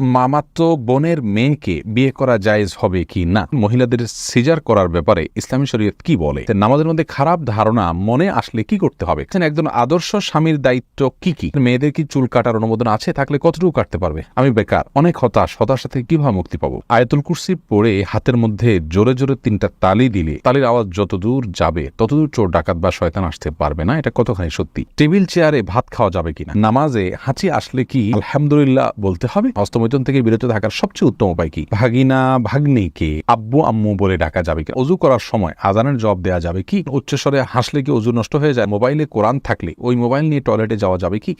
মামাতো বোনের মেয়েকে বিয়ে করা জায়েজ হবে কি না? মহিলাদের সিজার করার ব্যাপারে ইসলামী শরীয়ত কি বলে? নামাজের মধ্যে খারাপ ধারণা, মনে আসলে কি করতে হবে? একজন আদর্শ স্বামীর দায়িত্ব কি কি? মেয়েদের কি চুল কাটার অনুমোদন আছে? থাকলে কতটুকু কাটতে পারবে? আমি বেকার, অনেক হতাশ, হতাশা থেকে কীভাবে মুক্তি পাবো? আয়াতুল কুরসি পড়ে হাতের মধ্যে জোরে জোরে তিনটা তালি দিলে, তালির আওয়াজ যতদূর যাবে, ততদূর চোর, ডাকাত বা শয়তান আসতে পারবে না। এটা কতখানি সত্যি? টেবিল চেয়ারে ভাত খাওয়া যাবে কিনা? নামাজে হাঁচি আসলে কি আলহামদুলিল্লাহ বলতে হবে? হস্তমৈথুন থেকে বিরত থাকার সবচেয়ে উত্তম উপায় কি? ভাগিনা, ভাগ্নিকে আব্বু, আম্মু বলে ডাকা যাবে কি? অজু করার সময় আজানের জবাব দেওয়া যাবে কি? উচ্চস্বরে হাসলে কি অজু নষ্ট হয়ে যায়? মোবাইলে কোরআন থাকলে ওই মোবাইল নিয়ে টয়লেটে যাওয়া যাবে কি?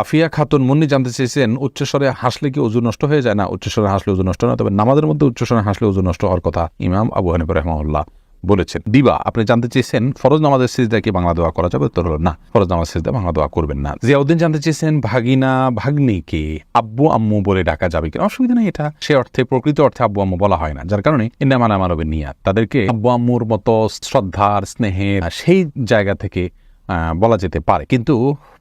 আফিয়া খাতুন মুন্নি জানতে চেয়েছেন, উচ্চস্বরে হাসলে কি অজু নষ্ট হয়ে যায়? না, উচ্চস্বরে হাসলে অজু নষ্ট না তবে নামাজের মধ্যে উচ্চস্বরে হাসলে অজু নষ্ট হওয়ার কথা ইমাম আবু হানিফ রহমাউল্লাহ বলেছেন। দিবা, আপনি জানতে চেয়েছেন ফরজ নামাজের সিজদা কি বাংলা দোয়া করা যাবে? উত্তর হলো না। ফরজ নামাজ সিজদা বাংলা দোয়া করবেন না। জিয়াউদ্দিন জানতে চেয়েছেন, ভাগিনা, ভাগ্নিকে আব্বু, আম্মু বলে ডাকা যাবে কি অসুবিধা নেই এটা। সে অর্থে, প্রকৃত অর্থে আব্বু, আম্মু বলা হয় না। যার কারণে ইন্না মানা মানবের নিয়াত। তাদেরকে আব্বু, আম্মুর মতো শ্রদ্ধার, স্নেহের, সেই জায়গা থেকে বলা যেতে পারে। কিন্তু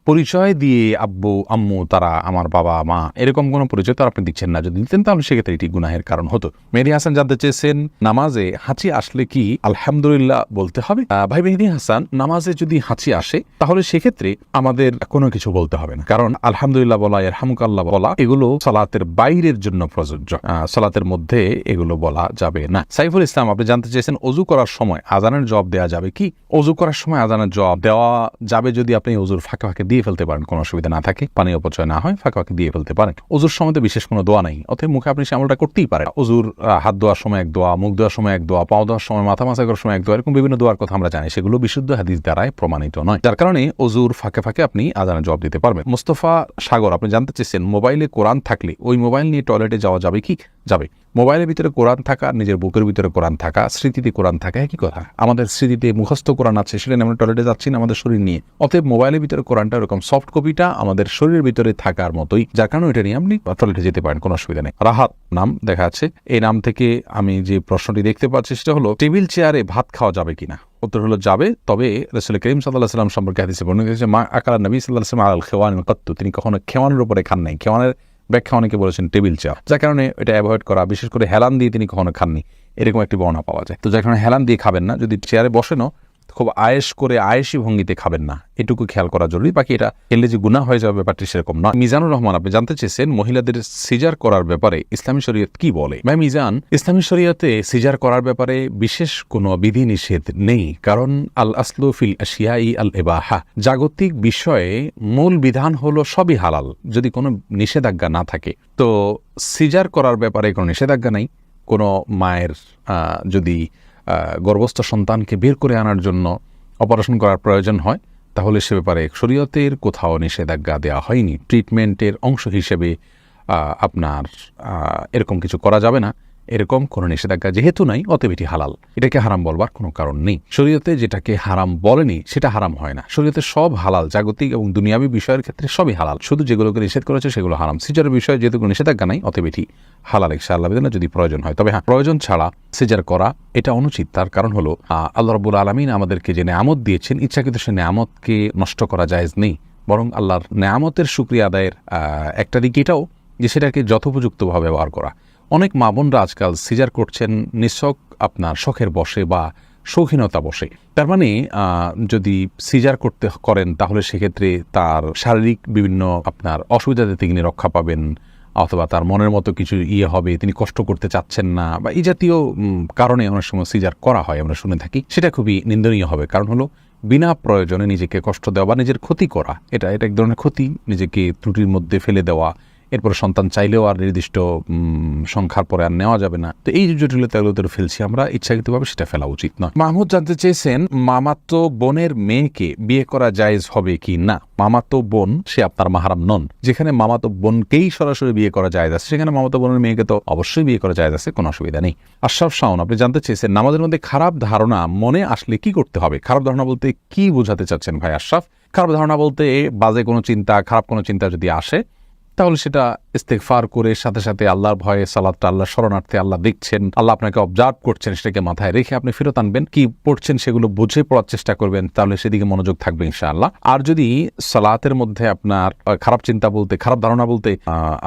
পরিচয় দিয়ে আব্বু, আম্মু, তারা, আমার বাবা, মা, এরকম কোনো পরিচয় তো আপনি দিচ্ছেন না। যদি দিতেন তাহলে সেক্ষেত্রে এটি গুনাহের কারণ হতো। মেহেদি হাসান জানতে চেয়েছেন, নামাজে হাঁচি আসলে কি? আলহামদুলিল্লাহ বলতে হবে। ভাই মেহেদি হাসান, নামাজে যদি হাঁচি আসে, তাহলে সেক্ষেত্রে আমাদের কোনো কিছু বলতে হবে না। কারণ আলহামদুলিল্লাহ বলা এরহামুকাল্লাহ বলা, এগুলো সালাতের বাইরের জন্য প্রযোজ্য। সালাতের মধ্যে এগুলো বলা যাবে না। সাইফুল ইসলাম, আপনি জানতে চেয়েছেন অজু করার সময় আজানের জবাব দেওয়া যাবে কি? অজু করার সময় আজানের জবাব দেওয়া যাবে যদি আপনি অজুর ফাঁকে ফাঁকে দিয়ে ফেলতে পারেন, কোনো অসুবিধা না থাকে পানি অপচয় না হয়, ফাঁকা ফাঁকে দিয়ে ফেলতে পারেন। অজুর সময়তে বিশেষ কোনো দোয়া নেই, অতএব মুখে আপনি সে আমলটা করতেই পারেন। অজুর হাত ধোয়ার সময় এক দোয়া, মুখ ধোয়ার সময় এক দোয়া, পাও ধোয়ার সময়, মাথা মাসা করার সময় এক দোয়া, এরকম বিভিন্ন দোয়ার কথা আমরা জানি, সেগুলো বিশুদ্ধ হাদিস দ্বারায় প্রমাণিত নয়। যার কারণে অজুর ফাঁকে ফাঁকে আপনি আজানের জবাব দিতে পারবেন। মোস্তফা সাগর, আপনি জানতে চেয়েছেন, মোবাইলে কোরআন থাকলে ওই মোবাইল নিয়ে টয়লেটে যাওয়া যাবে কি? যাবে। মোবাইলের ভিতরে কোরআন থাকা, নিজের বুকের ভিতরে কোরআন থাকা, স্মৃতিতে কোরআন থাকা একই কথা। আমাদের স্মৃতিতে মুখস্থ কোরআন আছে, সেটা আমরা টয়লেটে যাচ্ছি না, আমাদের শরীর নিয়ে। অতএব মোবাইলের ভিতরে কোরআনটা এরকম সফট কপিটা আমাদের শরীরের ভিতরে থাকার মতোই, যার কারণে এটা নিয়ে আপনি টয়লেটে যেতে পারেন, কোনো অসুবিধা নেই। রাহাত নাম দেখা আছে এই নাম থেকে আমি যে প্রশ্নটি দেখতে পাচ্ছি, সেটা হলো, টেবিল চেয়ারে ভাত খাওয়া যাবে কিনা? উত্তর হলো, যাবে। তবে রসুল করিম সাল্লাহ সাল্লাম সম্পর্কে হাদিসে বর্ণিত হয়েছে, মা আকালা নবী সাল্লাহ সাল্লাম আল খেওয়ান কত্তু তিনি কখনো খেওয়ানের উপরে খান নাই। খেওয়ানের ব্যাখ্যা অনেকে বলেছেন টেবিল চেয়ার যার কারণে এটা অ্যাভয়েড করা, বিশেষ করে হেলান দিয়ে তিনি কখনো খাননি। এরকম একটি বর্ণনা পাওয়া যায়। তো যার কারণে হেলান দিয়ে খাবেন না। যদি চেয়ারে বসেনও খুব আয়েস করে আয়েসি ভঙ্গিতে খাবেন না। এটুকু খেয়াল করা জরুরি। বাকি এটা খেললে যে গুণা হয়ে যাবে ব্যাপারটি সেরকম নয়। মিজানুর রহমান, আপনি জানতে চেয়েছেন মহিলাদের সিজার করার ব্যাপারে ইসলামী শরীয়ত কি বলে? ভাই মিজান, ইসলামী শরীয়তে সিজার করার ব্যাপারে বিশেষ কোনো বিধি নিষেধ নেই। কারণ আল আসলু ফিল আশিয়াই আল এবাহা। জাগতিক বিষয়ে মূল বিধান হলো সবই হালাল, যদি কোনো নিষেধাজ্ঞা না থাকে। তো সিজার করার ব্যাপারে কোনো নিষেধাজ্ঞা নেই। কোনো মায়ের যদি গর্ভস্থ সন্তানকে বের করে আনার জন্য অপারেশন করার প্রয়োজন হয়, তাহলে সে ব্যাপারে শরীয়তের কোথাও নিষেধাজ্ঞা দেওয়া হয়নি। ট্রিটমেন্টের অংশ হিসেবে আপনার এরকম কিছু করা যাবে না। এরকম কোনো নিষেধাজ্ঞা যেহেতু নাই, অতএব এটি হালাল। এটাকে হারাম বলবার কোনো কারণ নেই। শরীয়তে যেটাকে হারাম বলেনি, সেটা হারাম হয় না। শরীয়তে সব হালাল, জাগতিক এবং দুনিয়াবি বিষয়ের ক্ষেত্রে সবই হালাল। শুধু যেগুলোকে নিষেধ করেছে সেগুলো হারাম। সিজারের বিষয়ে যেহেতু কোনো নিষেধাজ্ঞা নাই, অতএব এটি হালাল ইনশা আল্লাহ বিধানে যদি প্রয়োজন হয়, তবে হ্যাঁ প্রয়োজন ছাড়া সিজার করা এটা অনুচিত। তার কারণ হলো আল্লাহ রবুল আলমিন আমাদেরকে যে নেয়ামত দিয়েছেন, ইচ্ছাকৃত সে নেয়ামতকে নষ্ট করা জায়েজ নেই। বরং আল্লাহর নেয়ামতের সুক্রিয়া আদায়ের একটা দিক এটাও যে সেটাকে যথোপযুক্তভাবে ব্যবহার করা। অনেক মা বোনরা আজকাল সিজার করছেন, নিঃশক আপনার শখের বসে বা শৌখিনতা বসে। তার মানে যদি সিজার করতে করেন, তাহলে সেক্ষেত্রে তার শারীরিক বিভিন্ন আপনার অসুবিধাতে তিনি রক্ষা পাবেন, অথবা তার মনের মতো কিছু ইয়ে হবে, তিনি কষ্ট করতে চাচ্ছেন না, বা এই জাতীয় কারণে অনেক সময় সিজার করা হয়, আমরা শুনে থাকি। সেটা খুবই নিন্দনীয় হবে। কারণ হলো, বিনা প্রয়োজনে নিজেকে কষ্ট দেওয়া বা নিজের ক্ষতি করা, এটা এটা এক ধরনের ক্ষতি, নিজেকে ত্রুটির মধ্যে ফেলে দেওয়া এরপর সন্তান চাইলেও আর নির্দিষ্ট সংখ্যার পরে আর নেওয়া যাবে না। তো এই জটিলতাগুলো ফেলছি আমরা, ইচ্ছাকৃতভাবে সেটা ফেলা উচিত নয়। মাহমুদ, জানতে চেয়েছেন, মামাতো বোনের মেয়েকে বিয়ে করা জায়েজ হবে কি না? মামাতো বোন, সে আপনার মাহারাম নন। যেখানে মামাতো বোনকেই সরাসরি বিয়ে করা যায় আছে, সেখানে মামাতো বোনের মেয়েকে তো অবশ্যই বিয়ে করা যায় আছে, কোনো অসুবিধা নেই। আশরাফ শাওন, আপনি জানতে চেয়েছেন, নামাজের মধ্যে খারাপ ধারণা মনে আসলে কি করতে হবে? খারাপ ধারণা বলতে কি বোঝাতে চাচ্ছেন ভাই আশরাফ? খারাপ ধারণা বলতে বাজে কোনো চিন্তা, খারাপ কোনো চিন্তা যদি আসে তাহলে সেটা ইস্তেকফার করে সাথে সাথে আল্লাহর ভয়ে সালাদটা আল্লাহ শরণার্থে আল্লাহ দেখছেন, আল্লাহ আপনাকে অবজার্ভ করছেন, সেটাকে মাথায় রেখে আপনি ফেরত আনবেন। কি পড়ছেন সেগুলো বুঝে পড়ার চেষ্টা করবেন, তাহলে সেদিকে মনোযোগ থাকবে ইনশাআল্লাহ। আর যদি সালাতের মধ্যে আপনার খারাপ চিন্তা বলতে, খারাপ ধারণা বলতে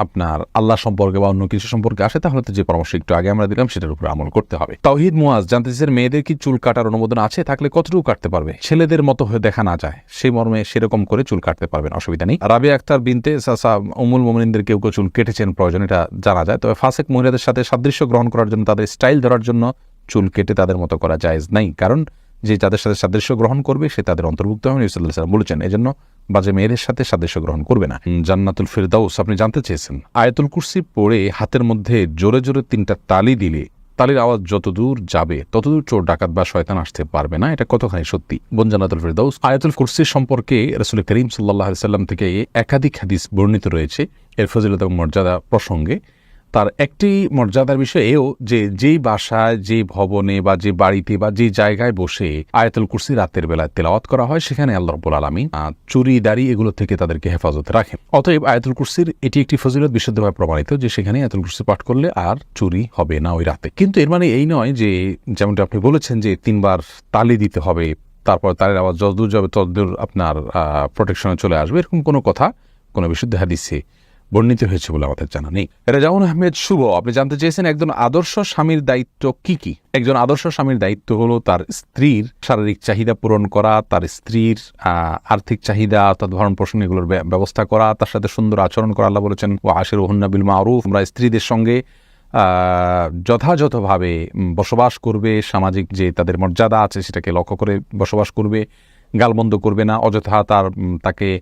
আপনার আল্লাহ সম্পর্কে বা অন্য কিছু সম্পর্কে আসে, তাহলে তো যে পরামর্শ একটু আগে আমরা দিলাম, সেটার উপর আমল করতে হবে। তাওহিদ মুয়াজ, জানতে চাইছেন মেয়েদের কি চুল কাটার অনুমোদন আছে? থাকলে কতটুকু কাটতে পারবে? ছেলেদের মতো হয়ে দেখা না যায়, সেই মর্মে সেরকম করে চুল কাটতে পারবেন, অসুবিধা নেই। রাবে আক্তার বিনতে সাসা উমুল মোমিনদের কেউ কেউ চুল কেটেছেন প্রয়োজন, এটা জানা যায়। তবে ফাসেক মহিলাদের সাথে সাদৃশ্য গ্রহণ করার জন্য, তাদের স্টাইল ধরার জন্য চুল কেটে তাদের মতো করা জায়েজ নাই। কারণ যে যাদের সাথে সাদৃশ্য গ্রহণ করবে, সে তাদের অন্তর্ভুক্ত হবে ইসলাম বলেছেন। এজন্য বাজে মেয়েদের সাথে সাদৃশ্য গ্রহণ করবে না। জান্নাতুল ফিরদাউস, আপনি জানতে চেয়েছেন। আয়াতুল কুরসি পড়ে হাতের মধ্যে জোরে জোরে তিনটা তালি দিলে তালির আওয়াজ যতদূর যাবে, ততদূর চোর, ডাকাত বা শয়তান আসতে পারবে না। এটা কতখানি সত্যি? বঞ্জানাতুল ফিরদাউস, আয়াতুল কুরসি সম্পর্কে রসুল করিম সাল্লাহ সাল্লাম থেকে একাধিক হাদিস বর্ণিত রয়েছে। এর ফজিলত এবং মর্যাদা প্রসঙ্গে তার একটি মর্যাদার বিষয় এও যে যেই বাসায় যে ভবনে বা যে বাড়িতে বা যে জায়গায় বসে আয়াতুল কুরসি রাতের বেলায় তেলাওয়াত করা হয় সেখানে আল্লাহ রব্বুল আলমিন আহ, চুরি দাড়ি এগুলো থেকে তাদেরকে হেফাজতে রাখেন। অতএব আয়াতুল কুরসির এটি একটি ফজিলত বিশুদ্ধভাবে প্রমাণিত যে সেখানে আয়াতুল কুরসি পাঠ করলে আর চুরি হবে না ওই রাতে। কিন্তু এর মানে এই নয় যে যেমনটা আপনি বলেছেন যে তিনবার তালি দিতে হবে তারপর তারের আওয়াজ যতদূর যাবে ততদূর আপনার প্রোটেকশনে চলে আসবে এরকম কোনো কথা কোনো বিশুদ্ধ হাদিসে বর্ণিত হয়েছে বলে আমাদের জানা নেই। রেজাউন আহমেদ শুভ, আপনি জানতে চেয়েছেন একজন আদর্শ স্বামীর দায়িত্ব কি কি? একজন আদর্শ স্বামীর দায়িত্ব হলো তার স্ত্রীর শারীরিক চাহিদা পূরণ করা, তার স্ত্রীর আর্থিক চাহিদা, অর্থাৎ ধরন পোষণ এগুলোর ব্য- ব্যবস্থা করা, তার সাথে সুন্দর আচরণ করা, আল্লাহ বলেছেন ও আশের বিল মারুফ আমরা স্ত্রীদের সঙ্গে যথাযথভাবে বসবাস করবে, সামাজিক যে তাদের মর্যাদা আছে সেটাকে লক্ষ্য করে বসবাস করবে গালবন্ধ করবে না, অযথা তার তাকে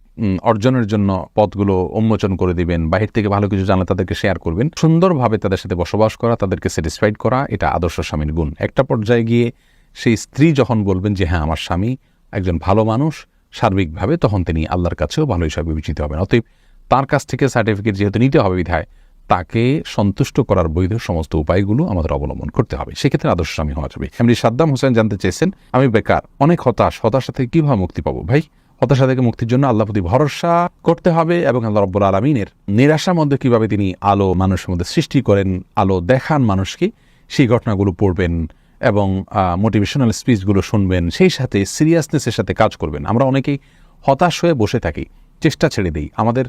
অর্জনের জন্য পথগুলো উন্মোচন করে দিবেন, বাহির থেকে ভালো কিছু জানলে তাদেরকে শেয়ার করবেন, সুন্দরভাবে তাদের সাথে বসবাস করা, তাদেরকে স্যাটিসফাইড করা, এটা আদর্শ স্বামীর গুণ। একটা পর্যায়ে গিয়ে সেই স্ত্রী যখন বলবেন যে হ্যাঁ আমার স্বামী একজন ভালো মানুষ, সার্বিকভাবে তখন তিনি আল্লাহর কাছেও ভালো হিসাবে বিবেচিত হবেন। অতএব তার কাছ থেকে সার্টিফিকেট যেহেতু নিতে হবে বিধায়, তাকে সন্তুষ্ট করার বৈধ সমস্ত উপায়গুলো আমাদের অবলম্বন করতে হবে। সেক্ষেত্রে আদর্শ স্বামী হওয়া যাবে। এমনি সাদ্দাম হোসেন জানতে চেয়েছেন, আমি বেকার, অনেক হতাশ, হতাশা থেকে কীভাবে মুক্তি পাবো ভাই? হতাশা থেকে মুক্তির জন্য আল্লাহ প্রতি ভরসা করতে হবে এবং আল্লাহ রব্বুল আলমিনের নিরাশার মধ্যে কীভাবে তিনি আলো মানুষের মধ্যে সৃষ্টি করেন, আলো দেখান মানুষকে, সেই ঘটনাগুলো পড়বেন এবং মোটিভেশনাল স্পিচগুলো শুনবেন, সেই সাথে সিরিয়াসনেসের সাথে কাজ করবেন। আমরা অনেকেই হতাশ হয়ে বসে থাকি, চেষ্টা ছেড়ে দিই। আমাদের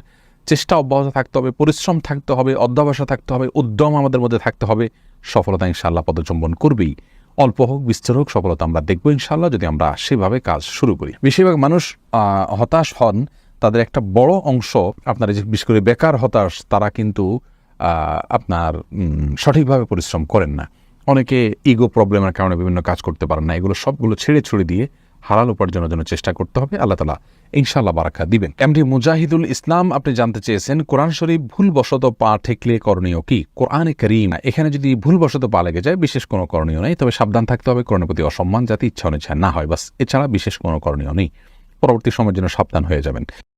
চেষ্টা অব্যাহত থাকতে হবে, পরিশ্রম থাকতে হবে অধ্যবসা থাকতে হবে, উদ্যম আমাদের মধ্যে থাকতে হবে, সফলতা ইনশাআল্লাহ পদচম্বন করবেই। অল্প হোক, বিস্তর হোক, সফলতা আমরা দেখব ইনশাল্লাহ যদি আমরা সেভাবে কাজ শুরু করি। বেশিরভাগ মানুষ হতাশ হন, তাদের একটা বড় অংশ, আপনার এই যে বিশেষ করে বেকার হতাশ, তারা কিন্তু আপনার সঠিকভাবে পরিশ্রম করেন না। অনেকে ইগো প্রবলেমের কারণে বিভিন্ন কাজ করতে পারেন না। এগুলো সবগুলো ছেড়ে ছুড়ে দিয়ে হালাল উপার্জনের জন্য চেষ্টা করতে হবে। আল্লাহ তালা ইনশাল্লাহ বারাক্ষা দিবেন। এমডি মুজাহিদুল ইসলাম, আপনি জানতে চেয়েছেন, কোরআন শরীফ ভুলবশত পা ঠেকলে করণীয় কি? কোরআনে করিম, এখানে যদি ভুলবশত পা লেগে যায়, বিশেষ কোনো করণীয় নেই, তবে সাবধান থাকতে হবে, কোরআনের প্রতি অসম্মান যাতে ইচ্ছা অনিচ্ছা না হয়, বাস। এছাড়া বিশেষ কোনো করণীয় নেই। পরবর্তী সময়ের জন্য সাবধান হয়ে যাবেন।